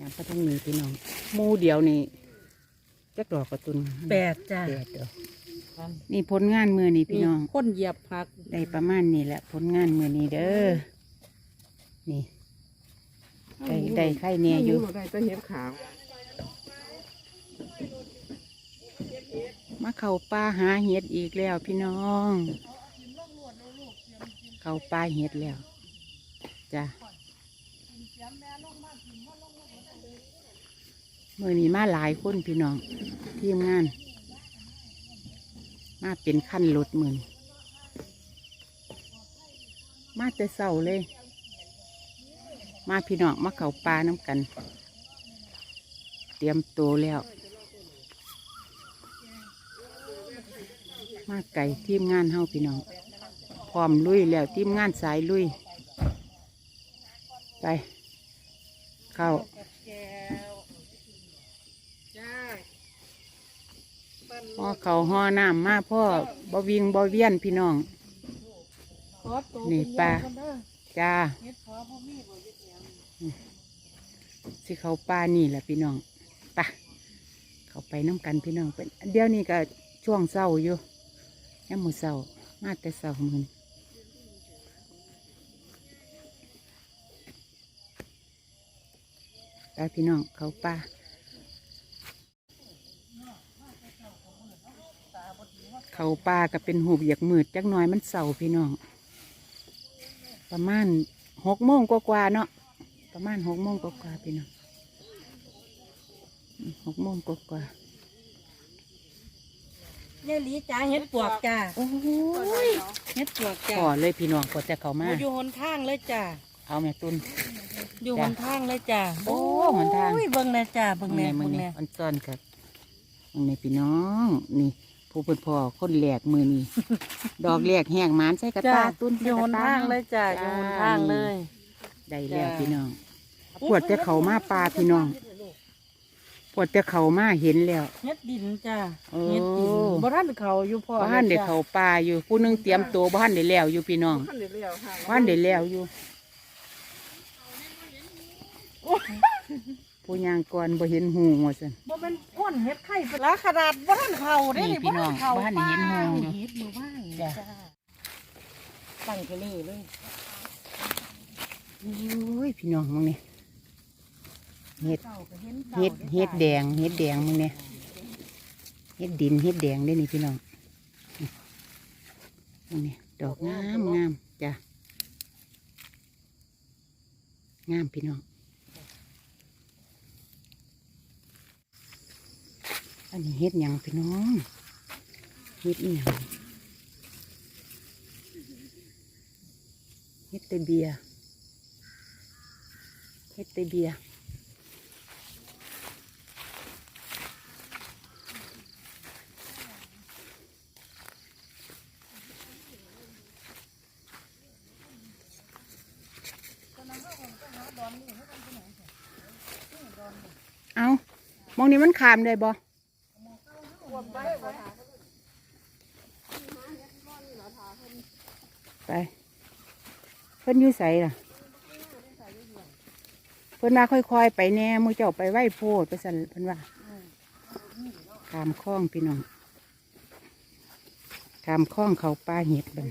ยามพระทั้งนี้พี่น้องหมูเดียวนี่จักดอกกระตุนแปดจ้ะแปดดอกนี่ผลงานมือนี่พี่น้องคนเหยียบผักได้ประมาณนี้แหละผลงานมือนี้เด้อนี่ได้ได้ไข่เนี่ยอยู่ได้แต้เห็ดขาวมาเข้าป่าหาเห็ดอีกแล้วพี่น้องเข้าป่าเห็ดแล้วจ้ะ มือนี้มาหลายคนพี่น้องทีมงาน มาเป็นขั้นรถมือนมาแต่เศร้าเลย มาพี่น้องมาเข้าป่าน้ำกัน เตรียมตัวแล้ว มาไก่ทีมงานเฮาพี่น้องพร้อมลุยแล้วทีมงานสายลุย ไป เข้า พ่อเขาห่อน้ำมาพ่อบ่วิงบ่เวียนพี่น้องขอตัวนี่ปลาจ้าเฮ็ดขอพ่อมีบ่เฮ็ดหยังสิเขาป่านี่แหละพี่น้องไปะเขาไปน้ำกันพี่น้องเป็นเดี๋ยวนี้ก็ช่วงเศร้าอยู่ยังมือเศร้ามาแต่เศร้ามือนไปพี่น้องเขาป่า เขาป่าก็เป็นหูบอยากมืดจักหน่อยมันเศร้าพี่น้อง ประมาณหกโมงกว่าๆเนาะประมาณหกโมงกว่าๆพี่น้องอืมหกโมงกว่ายายหลีจ้าเฮ็ดปวกจ้าๆโอ้ยเฮ็ดปวกจ้าพอเลยพี่น้องกดจะเข้ามาอยู่หนทางเลยจ้าเอาแม่ตุนอยู่จ้ะหนทางเลยจ้าโอ้หนทางโอ้ยเบิ่งแน่จ้าเบิ่งแน่มึเบิ่งงนี่แน่อันซ่อนครับมึงนี่พี่น้องนี่ ผู้เป็นพ่อคนแหลกมือนี่ ดอกแหลกแห้งหมานใส่กระจ้าตาตุนอยู่หนทางเลยจ้าอจ้ายู่หนทางเลย ได้แล้วจ้า พี่น้องปวดจะเข้ามาปลาพี่น้องปวดจะเข้ามาเห็นแล้ว เฮ็ดดินจ้าโอ้ เฮ็ดดินบ่ทันเขาอยู่พ่อบ้านเด็กเขาปลาอยู่ผู้หนึงเตรียมตัวบ้านเด็กแล้วอยู่พี่น้องขั้นเดียวค่ะบ้านเด็กแล้วอยู่ ผู้ยางก่อนบ่เห็นหูว่าซั่นบ่เป็นก้นเฮ็ดไข่เป็นละขนาดบ่ทันเขาเด้นี่พี่น้องทัเข้บ้านนี่เห็นหงอยู่เฮ็ดหมู่บ้านจ้ะจ้าตั้งกันเลยเลยโอ้ยพี่น้องมึงนี่เห็ดเก่าก็เห็นเห็ดก่าเห็ดแดงเห็ดแดงมึงเนี่ยเห็ดดินเห็ดแดงได้นี่พี่น้องนี่มึงนี่ดอกงามงามจ้ะงามพี่น้อง อันนี้เห็ดยังพี่น้องเห็ดยังเห็ดเตเบียเห็ดเตเบียเอามองนี้มันขามได้บ่ ไป เพิ่นอยู่ใสล่ะ เพิ่นว่าค่อยๆไปแน่มือเจ้าไปไหว้โพดไปสั่นเพิ่นว่าขามคล้องพี่น้องขามคล้องเขาปลาเห็ดบัดน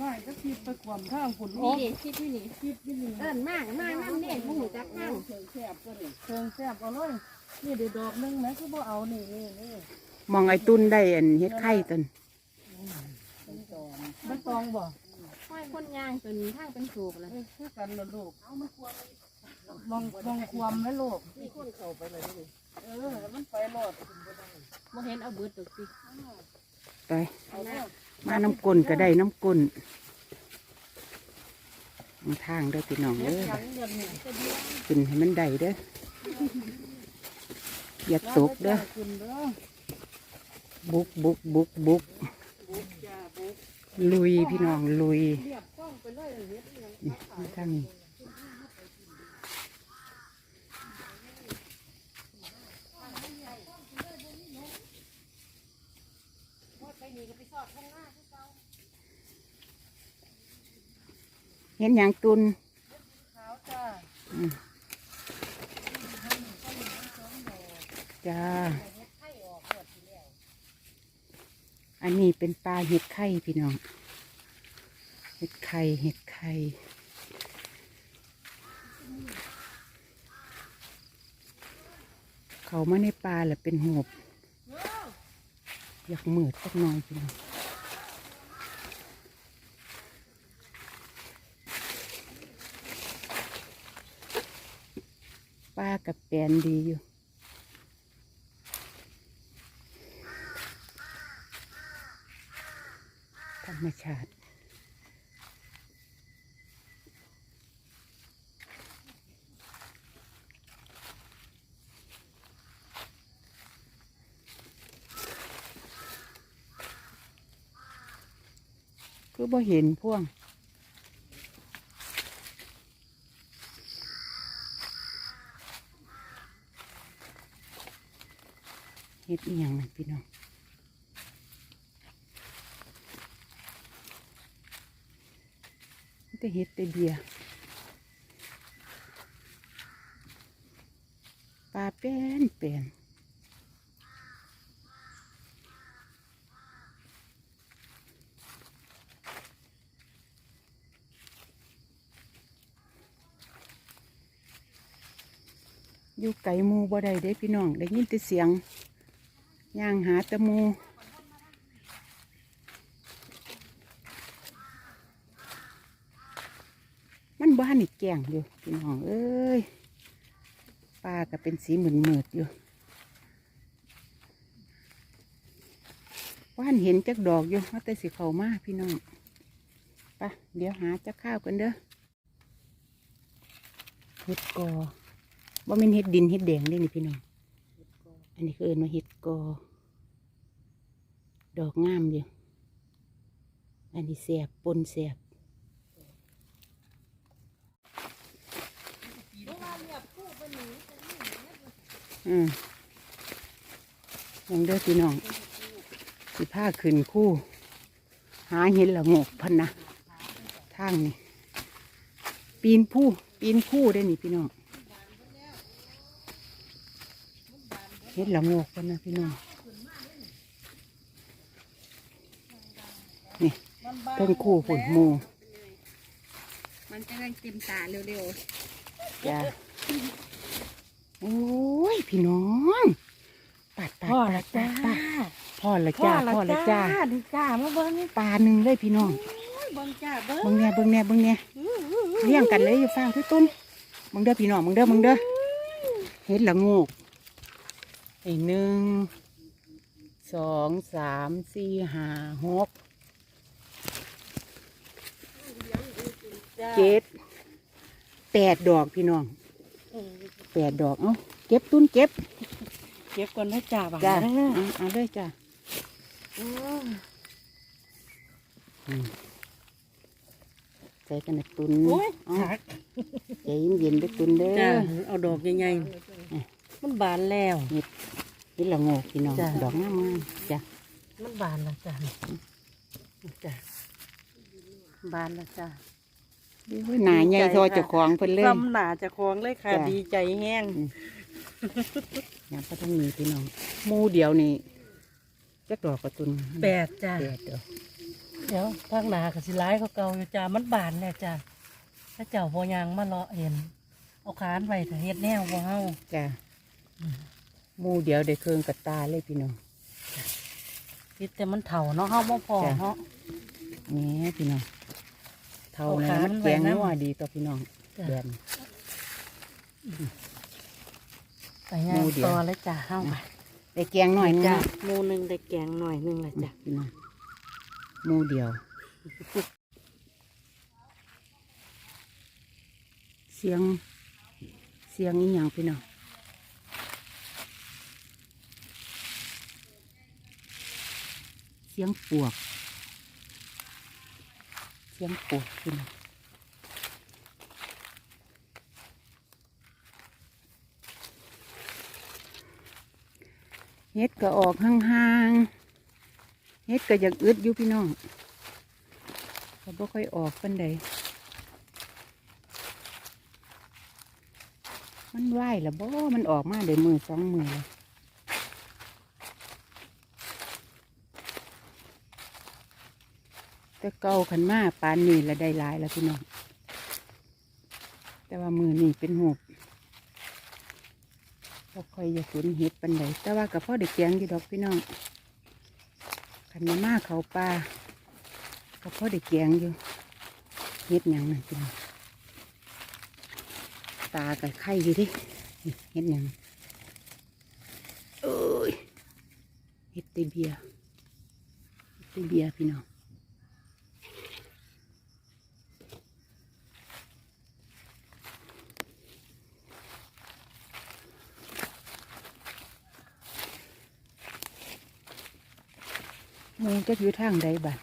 น้อยก็คิดไปความทางฝุ่นนี่ดิคิดที่นี่คิดที่นี่เอิ้นมากมากนั่นเด่นหูจักนั่งเชิงแซ่บก็นี่เชิงแซ่บเอาเลยนี่เดี๋ยวดอกหนึงนะคือบ่เอานี่นี่นี่มองไอ้ตุ้นได้อันเฮ็ดไข่ตัน มันตองบ่ห้อยคนย่างจนทางเป็นสูบเลยเอ้ยคือกันละลูกมองมองความนะลูกมีคนเข้าไปเลยนี่เออ มันไปรอดบ่เห็นเอาเบิดดอกสิไปมาน้ำกลนก็ได้น้ำกลนทางเด้อพี่น้องเด้อยังเดือนนี้ขึ้นให้มันได้เด้ออย่าตกเด้อคุณเด้อบุกบุกบุกบุก ลุยพี่น้องลุยตั้งเห็นอย่างตุนจ้า อันนี้เป็นปลาเห็ดไข่พี่น้อง เห็ดไข่เห็ดไข่เขามาในปลาแหละเป็นหบอยากมืดสักหน่อยพี่น้องปลากับแปนดีอยู่ รรมชาติคือบ่เห็นพ่วงเฮ็ดอีหยังนั่นพี่น้อง แต่เฮ็ดแต่เบียปลาเป็นเป็นอยู่ไก่มูบ่ได้เด้พี่น้อง ได้ยินแต่เสียงย่างหาตะมู มันบ้านนี่ แกงอยู่พี่น้องเอ้ยปลาก็เป็นสีเหมือนเหมืดอยู่ว่านเห็นจักดอกอยู่ว่าแต่สิเขามาพี่น้องไปะเดี๋ยวหาจักข้าวกันเด้อเห็ดกอว่าเป็นเห็ดดินเห็ดแดงด้นี่พี่น้องอันนี้คือเอินว่าเห็ดกอ ดอกงามอยู่อันนี้แสบปนแสบ อืมยังเด้อพี่น้องสิผ้าขึ้นคู่ หาเห็นละโงกพันนะทางนี่ ปีนผู้ปีนคู่ได้นี่พี่น้องเห็นละโงกพันนะพี่น้องนี่ต้นคู่ฝุ่นหมูมันจะได้เต็มตาเร็วจ้า โอ้ยพี่น้องปัดปัดพ่อปัละดจ้าปัดพ่อละจ้าพ่อละจ้าดีจ้ามาเบิ้งปลาหนึ่งเลยพี่น้องเบิ้งจ้าเบิ้งเบิ่งแน่เบิ่งแน่เบิ่งแน่เลี้ยงกันเลยอยู่ฟ้าทุกต้นมึงเด้อพี่น้องมึงเด้อมึงเด้อเห็ดละโงูไอ้หนึ่งสองสามสี่ห้าหกเจ็ดแปดดอกพี่น้อง แปดดอกเอ้าเก็บตุ้นเก็บ เก็บก่อนนะจ้าบ้างจ้านะเอาเอาเลยจ้าใส่กันนะตุนโอ้ยเอาหักใจเย็นๆด้วยตุนเด้อจ้าเอาดอกใหญ่ๆมันบานแล้ว นี่ละโงกพี่น้องจ้ะ ดอกงามๆจ้ะมันบานแล้วจ้าจ้าบานแล้วจ้าอุ้ย หนาใหญ่ทอเจ้าของเพิ่นเลยกำหนาจะคลองเลยค่ะจ้ะดีใจแห้งอย่าพระต้องมีพี่น้องหมูเดียวนี่จักดอกกระตุนแปดจ้าแปดดอกเดี๋ยวทางหนากับสิร้ายเขาเก่าอยู่จ้ามันบานแล้วจ้าถ้าเจ้าพอยางมาเลาะเห็นเอาคานไว้ถ้าเฮ็ดแนวบ่เฮาจ้ะหมูเดียวได้เครื่องกระตาเลยพี่น้องคิดแต่มันเถ่าเนาะเฮาบ่พอจ้ะเนาะนี่พี่น้อง เท่าเอานั้นขามันมันแกไว้งนำนัวดีต่อพี่น้องจ้ะแบบไปย่างหมู่เดียว ต่อเลยจ้าเฮาไปได้แกงหน่อยนึงจ้านะหมูหนึงได้แกงหน่อยหนึงละจ้ะจ้าพี่น้องหมูเดียวเสียง เสียงอีหยังพี่น้องเสียงปวกเสียงปวกพี่น้องเฮ็ดก็ออกห่างๆเฮ็ดก็ยากอึดอยู่พี่น้องก็บ่ค่อยออกปันใดมันไหวละบ่ มันออกมาเดี๋ยวมือสองมือเลย แต่เก่าขันมาปานนี้ละได้หลายแล้วพี่น้อง แต่ว่ามือนี่เป็นหูบบ่ค่อยอยากสนเห็ดปันใดแต่ว่ากับพ่อเด็กแกงอยู่ดอกพี่น้องขันมามาเขาป่ากับพ่อเด็กแกงอยู่เห็ดยังนั่นพี่น้องตากับไข่อยู่ดิเห็ดยังเอ้ยเห็ดเตเบียเห็ดเตเบียพี่น้อง หมูจะอยู่ทางใดบัด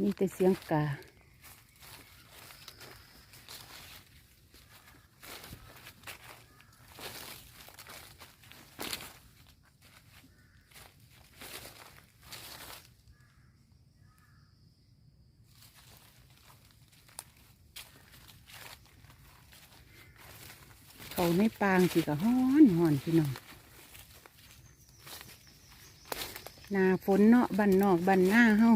มีแต่เสียงกา เขาในปางสิกะฮ้อนฮ้อนพี่น้องนาฝนเนาะบันนอกบันหน้าเฮา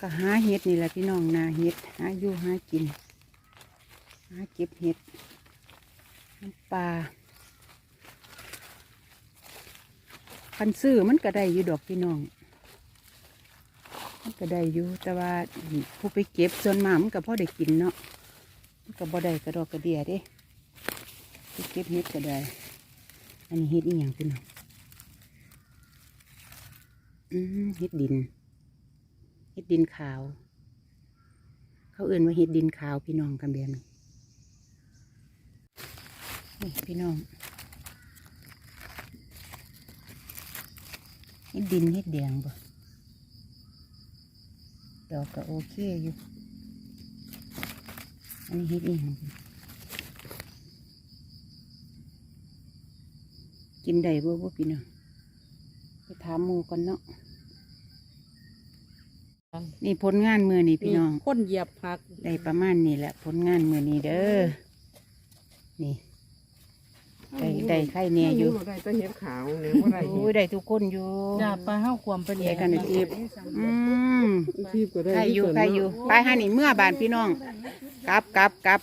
ก็หาเห็ดนี่แหละพี่น้องนาเห็ดหาอยู่หากินหาเก็บเห็ดน้ำปลาคันซื้อมันก็ได้อยู่ดอกพี่น้อง มันก็ได้อยู่แต่ว่าผู้ไปเก็บส่วนมามันก็พ่อได้กินเนาะมันก็บ่ได้กระดอกกระเดียเด้ เก็บเห็ดก็ได้ อันนี้เห็ดอีหยังพี่น้องเห็ดดิน เห็ดดินขาว เขาเอื่นว่าเห็ดดินขาวพี่น้องกันแบบนี้นี่พี่น้องเห็ดดินเห็ดแดงบ่ดอกก็โอเคอยู่ อันนี้เห็ดอีหยัง กินได้บ่บ่พี่น้องไปถามหมูก่อนเนาะนี่ผลงานมือนี่พี่น้องคนเหยียบผักได้ประมาณนี้แหละผลงานมือนี้เด้อนี่ได้ได้ไข่เนี่ยอยู่ได้แตัวเห็ดขาวเนี่ยว่าได้โอ้ยได้ทุกคนอยู่จ้าปลาเฮาความเป็นได้กันอาทิตย์อืมชีพก็ได้ไข่อยู่ส่วนไข่อยู่ไปหานี่เมื่อบานพี่น้องกลับกลับกลับ